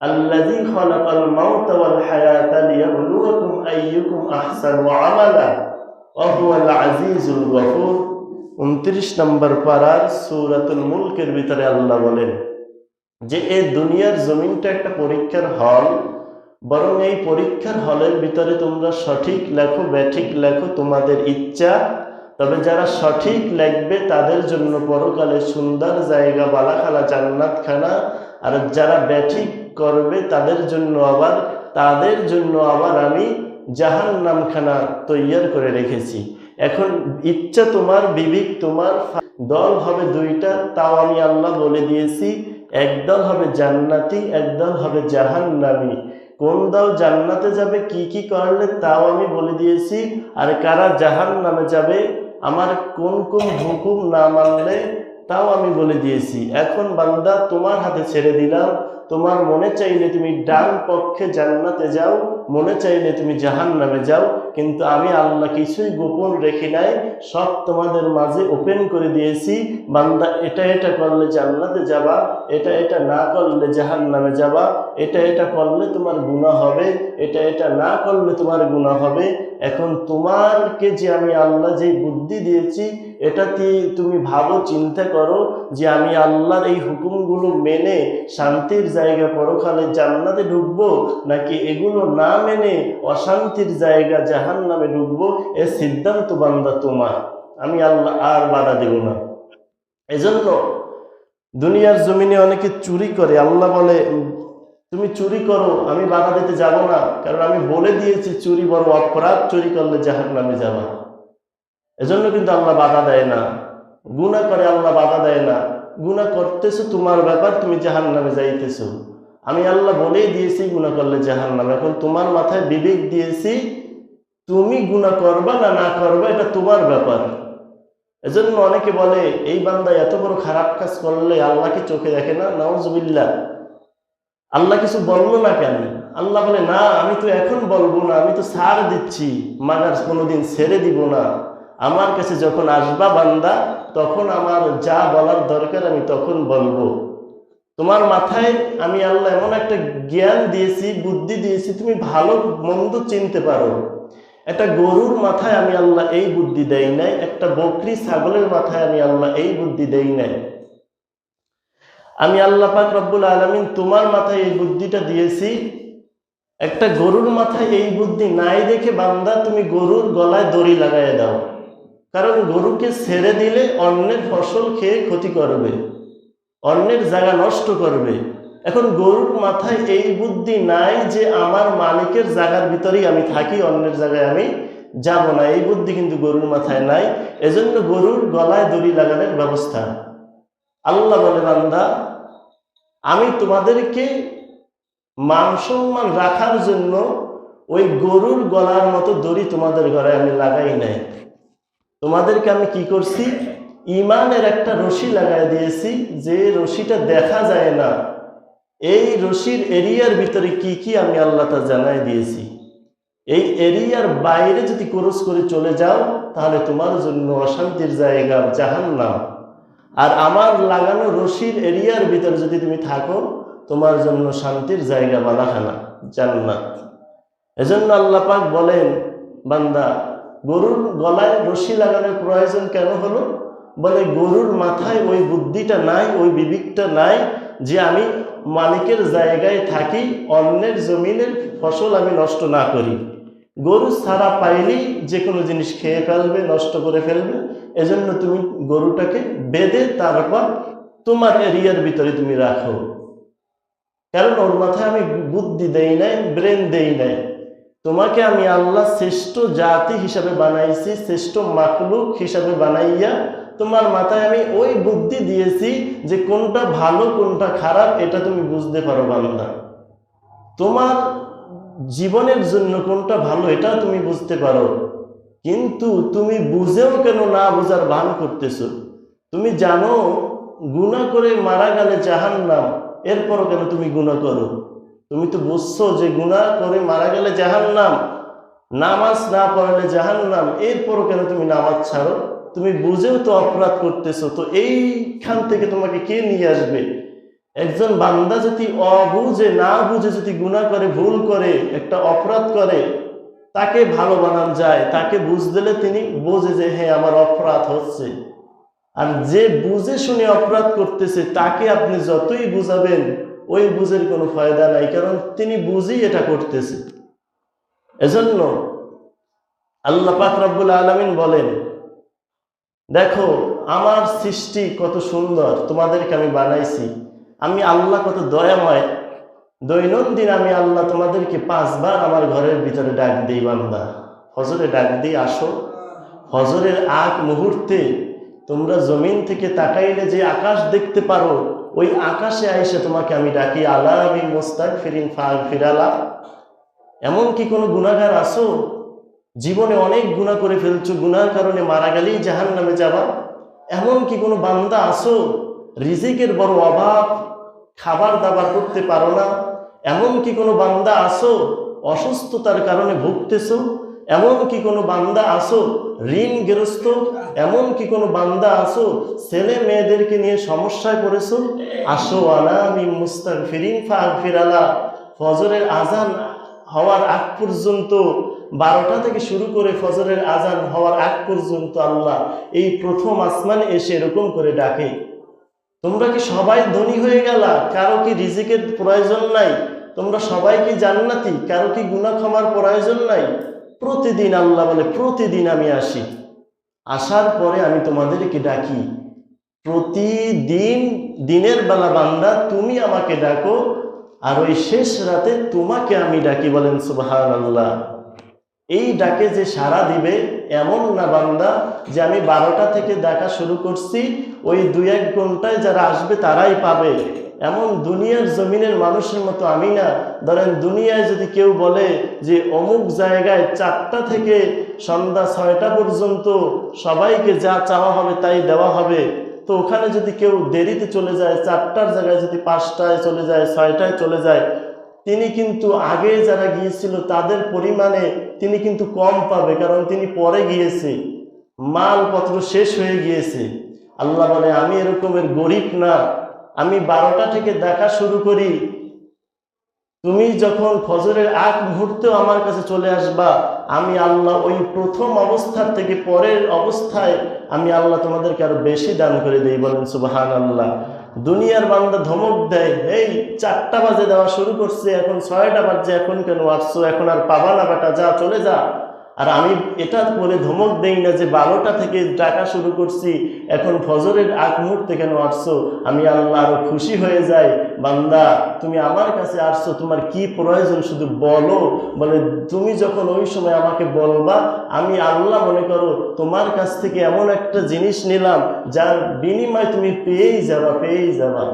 আল্লাযী খালাকাল মাউতা ওয়াল হায়াতা লিয়াবলুয়াকুম আইয়ুকুম আহসানু আমালা ওয়া হুয়াল আজিজুল গফুর। 29 নম্বর পারার সূরাতুল মুলকের ভিতরে আল্লাহ বলেন, যে এই দুনিয়ার জমিনটা একটা পরীক্ষার হল, বরং এই পরীক্ষার হলের ভিতরে তোমরা সঠিক লেখো, ব্যাঠিক লেখো তোমাদের ইচ্ছা। তবে যারা সঠিক লেখবে তাদের জন্য পরকালে সুন্দর জায়গা বালাখালা জান্নাত খানা আর যারা ব্যাঠিক করবে তাদের জন্য আবার, তাদের জন্য আবার আমি জাহান নামখানা তৈয়ার করে রেখেছি। এখন ইচ্ছা তোমার, বিবেক তোমার, দল হবে দুইটা, তাও আমি আল্লাহ বলে দিয়েছি একদল হবে জান্নাতি একদল হবে জাহান্নামী। কোন দল জান্নাতে যাবে, কি কি করলে তাও আমি বলে দিয়েছি, আর কারা জাহান নামে যাবে, আমার কোন কোন হুকুম না মানলে তাও আমি বলে দিয়েছি, এখন বান্দা তোমার হাতে ছেড়ে দিলাম, তোমার মনে চাইলে তুমি ডান পক্ষে জান্নাতে যাও, মনে চাইলে তুমি জাহান নামে যাও, কিন্তু আমি আল্লাহ কিছুই গোপন রেখে নাই, সব তোমাদের মাঝে ওপেন করে দিয়েছি, বান্দা এটা এটা করলে জান্নাতে যাবা, এটা এটা না করলে জাহান নামে যাবা, এটা এটা করলে তোমার গুণা হবে, এটা এটা না করলে তোমার গুণা হবে এখন তোমারকে যে আমি আল্লাহ যে বুদ্ধি দিয়েছি এটাতে তুমি ভালো চিন্তা করো যে আমি আল্লাহর এই হুকুমগুলো মেনে শান্তির জায়গা পরকালে জান্নাতে ঢুকবো, নাকি এগুলো না মেনে অশান্তির জায়গা জাহান নামে ঢুকবো? এ সিদ্ধান্ত বান্দা তোমার। আমি আল্লাহ আর বাধা দেব না। এজন্য দুনিয়ার জমিনে অনেকে চুরি করে। আল্লাহ বলে তুমি চুরি করো, আমি বাধা দিতে যাব না। কারণ আমি বলে দিয়েছি, চুরি বড় অপরাধ, চুরি করলে জাহান নামে যাবা। এজন্য কিন্তু আল্লাহ বাধা দেয় না। গুণা করে আল্লাহ বাধা দেয় না। গুণা করতেছো তোমার ব্যাপার, তুমি জাহান নামে যাইতেছো। আমি আল্লাহ বলেই দিয়েছি গুণা করলে জাহান নামে এখন তোমার মাথায় বিবেক দিয়েছি, তুমি গুণা করবা না না করবা, এটা তোমার ব্যাপার। এজন্য অনেকে বলে, এই বান্দা এত বড় খারাপ কাজ করলে আল্লাহকে চোখে দেখে না? নাউজুবিল্লাহ। আল্লাহ কিছু বলল না কেন? আল্লাহ বলে, না, আমি তো এখন বলব না, আমি তো ছাড় দিচ্ছি মাগার কোনোদিন ছেড়ে দিব না। আমার কাছে যখন আসবা বান্দা, তখন আমার যা বলার দরকার আমি তখন বলব। তোমার মাথায় আমি আল্লাহ এমন একটা জ্ঞান দিয়েছি, বুদ্ধি দিয়েছি, তুমি ভালো, মন্দ চিনতে পারো। একটা গরুর মাথায় আমি আল্লাহ এই বুদ্ধি দেই নাই, একটা বকরি, ছাগলের মাথায় আমি আল্লাহ এই বুদ্ধি দেই নাই। আমি আল্লাহ পাক রব্বুল আলমিন তোমার মাথায় এই বুদ্ধিটা দিয়েছি। একটা গরুর মাথায় এই বুদ্ধি নাই দেখে বান্দা তুমি গরুর গলায় দড়ি লাগাইয়া দাও। কারণ গরুকে ছেড়ে দিলে অন্যের ফসল খেয়ে ক্ষতি করবে, অন্যের জায়গা নষ্ট করবে। এখন গরুর মাথায় এই বুদ্ধি নাই যে আমার মালিকের জায়গার ভিতরেই আমি থাকি, অন্যের জায়গায় আমি যাব না। এই বুদ্ধি কিন্তু গরুর মাথায় নাই। এজন্য গরুর গলায় দড়ি লাগানোর ব্যবস্থা। আল্লাহ বলে, বান্দা আমি তোমাদেরকে মান সম্মান রাখার জন্য ওই গরুর গলার মতো দড়ি তোমাদের ঘরে আমি লাগাই নাই। তোমাদেরকে আমি কি করছি? ইমানের একটা রশি লাগাই দিয়েছি, যে রশিটা দেখা যায় না। এই রশির এরিয়ার ভিতরে কি কি আমি আল্লাহ তা জানাই দিয়েছি। এই এরিয়ার বাইরে যদি ক্রস করে চলে যাও, তাহলে তোমার জন্য অশান্তির জায়গা জাহান্নাম। আর আমার লাগানো রশির এরিয়ার ভিতরে যদি তুমি থাকো, তোমার জন্য শান্তির জায়গা বালাখানা জান্নাত। এজন্য আল্লাহ পাক বলেন, বান্দা, গরুর গলায় রশি লাগানোর প্রয়োজন কেন হলো? বলে, গরুর মাথায় ওই বুদ্ধিটা নাই, ওই বিবেকটা নাই যে আমি মালিকের জায়গায় থাকি, অন্যের জমিনের ফসল আমি নষ্ট না করি। গরু ছাড়া পাইলেই যে কোনো জিনিস খেয়ে ফেলবে, নষ্ট করে ফেলবে। এজন্য তুমি গরুটাকে বেঁধে তারপর তোমার এরিয়ার ভিতরে তুমি রাখো। কারণ ওর মাথায় আমি বুদ্ধি দেই নাই, ব্রেন দেই নাই। তোমাকে আমি আল্লাহ শ্রেষ্ঠ জাতি হিসাবে বানাইছি, শ্রেষ্ঠ মাকলুক হিসাবে বানাইয়া তোমার মাথায় আমি ওই বুদ্ধি দিয়েছি যে কোনটা ভালো, কোনটা খারাপ, এটা তুমি বুঝতে পারো বান্দা। তোমার জীবনের জন্য কোনটা ভালো এটা তুমি বুঝতে পারো। কিন্তু তুমি বুঝেও কেন না বোঝার ভান করতেছো? তুমি জানো, গুণা করে মারা গেলে জাহান নাম এরপরও কেন তুমি গুণা করো? তুমি তো বুঝছ যে গুণা করে মারা গেলে জাহান নাম নামাজ না পড়ালে জাহান নাম এরপরও কেন তুমি নামাজ ছাড়ো? তুমি বুঝেও তো অপরাধ করতেছো। তো এইখান থেকে তোমাকে কে নিয়ে আসবে? একজন বান্দা যদি অবুঝে, না বুঝে, যদি গুণা করে, ভুল করে, একটা অপরাধ করে, তাকে ভালো বানান যায়, তাকে বুঝ দিলে তিনি বোঝে যে হ্যাঁ আমার অপরাধ হচ্ছে। আর যে বুঝে শুনে অপরাধ করতেছে, তাকে আপনি যতই বুঝাবেন, ওই বুঝের কোনো ফায়দা নাই, কারণ তিনি বুঝেই এটা করতেছে। এজন্য আল্লাহ পাক রব্বুল আলমিন বলেন, দেখো, আমার সৃষ্টি কত সুন্দর, তোমাদেরকে আমি বানাইছি। আমি আল্লাহ কত দয়াময়, দৈনন্দিন আমি আল্লাহ তোমাদেরকে পাঁচবার আমার ঘরের ভিতরে ডাক দিই বান্দা। হজরে ডাক দিই আসো। হজরের আগ মুহূর্তে তোমরা জমিন থেকে তাকাইলে যে আকাশ দেখতে পারো, ওই আকাশে আইসে তোমাকে আমি ডাকি, আলা আমি মোস্তাক ফিরিন ফাগ ফিরালা এমন কি কোনো গুণাগার আসো জীবনে অনেক গুণা করে ফেলছো গুনার কারণে মারা গেলেই জাহান নামে যাবা। এমন কি কোনো বান্দা আসো রিজিকের বড় অভাব, খাবার দাবার করতে পারো না, এমন কি কোনো বান্দা আসো অসুস্থতার কারণে ভুগতেছো? এমন কি কোনো বান্দা আসো ঋণগ্রস্ত? এমন কি কোনো বান্দা আসো ছেলে মেয়েদেরকে নিয়ে সমস্যায় পড়েছো? আসো আলা আমি মুস্তাক ফাগ ফিরালা ফজরের আজান হওয়ার আগ পর্যন্ত, বারোটা থেকে শুরু করে ফজরের আজান হওয়ার আগ পর্যন্ত আল্লাহ এই প্রথম আসমানে এসে এরকম করে ডাকে। তোমরা কি সবাই ধনী হয়ে গেলা? কারও কি রিজিকের প্রয়োজন নাই? তোমরা সবাই কি জান্নাতি? কারও কি গুণা ক্ষমার প্রয়োজন নাই? প্রতিদিন আল্লাহ বলে, প্রতিদিন আমি আসি। আসার পরে আমি তোমাদেরকে ডাকি। প্রতিদিন দিনের বেলা বান্দা, তুমি আমাকে ডাকো, আর ওই শেষ রাতে তোমাকে আমি ডাকি বলেন সুবাহান আল্লাহ এই ডাকে যে সাড়া দিবে, এমন না বান্দা যে আমি বারোটা থেকে ডাকা শুরু করছি, ওই দুই এক ঘন্টায় যারা আসবে তারাই পাবে। এমন দুনিয়ার জমিনের মানুষের মতো আমি না। ধরেন দুনিয়ায় যদি কেউ বলে যে অমুক জায়গায় চারটা থেকে সন্ধ্যা ছয়টা পর্যন্ত সবাইকে যা চাওয়া হবে তাই দেওয়া হবে, তো ওখানে যদি কেউ দেরিতে চলে যায়, চারটার জায়গায় যদি পাঁচটায় চলে যায়, ছয়টায় চলে যায় তিনি কিন্তু আগে যারা গিয়েছিল, তাদের পরিমাণে তিনি কিন্তু কম পাবে, কারণ তিনি পরে গিয়েছে। মালপত্র শেষ হয়ে গিয়েছে। আল্লাহ বলে, আমি এরকমের গরিব না। আমি বারোটা থেকে দেখা শুরু করি। তুমি যখন ফজরের আগ মুহূর্তেও আমার কাছে চলে আসবা, আমি আল্লাহ ওই প্রথম অবস্থার থেকে পরের অবস্থায় আমি আল্লাহ তোমাদেরকে আরও বেশি দান করে দিই। বলেন সুবাহান আল্লাহ দুনিয়ার বান্দা ধমক দেয়, এই, চারটা বাজে দেওয়া শুরু করছে, এখন ছয়টা বাজছে এখন কেন আসছো? এখন আর পাবা না বেটা, যা, চলে যা। আর আমি এটা বলে ধমক দেই না যে বারোটা থেকে ডাকা শুরু করছি, এখন ফজরের আগ মুহূর্তে কেন আসছো? আমি আল্লাহ আরও খুশি হয়ে যাই। বান্দা, তুমি আমার কাছে আসছো, তোমার কি প্রয়োজন শুধু বলো। বলে, তুমি যখন ওই সময় আমাকে বলবা, আমি আল্লাহ মনে করো তোমার কাছ থেকে এমন একটা জিনিস নিলাম, যার বিনিময় তুমি পেয়েই যাবা পেয়েই যাবা।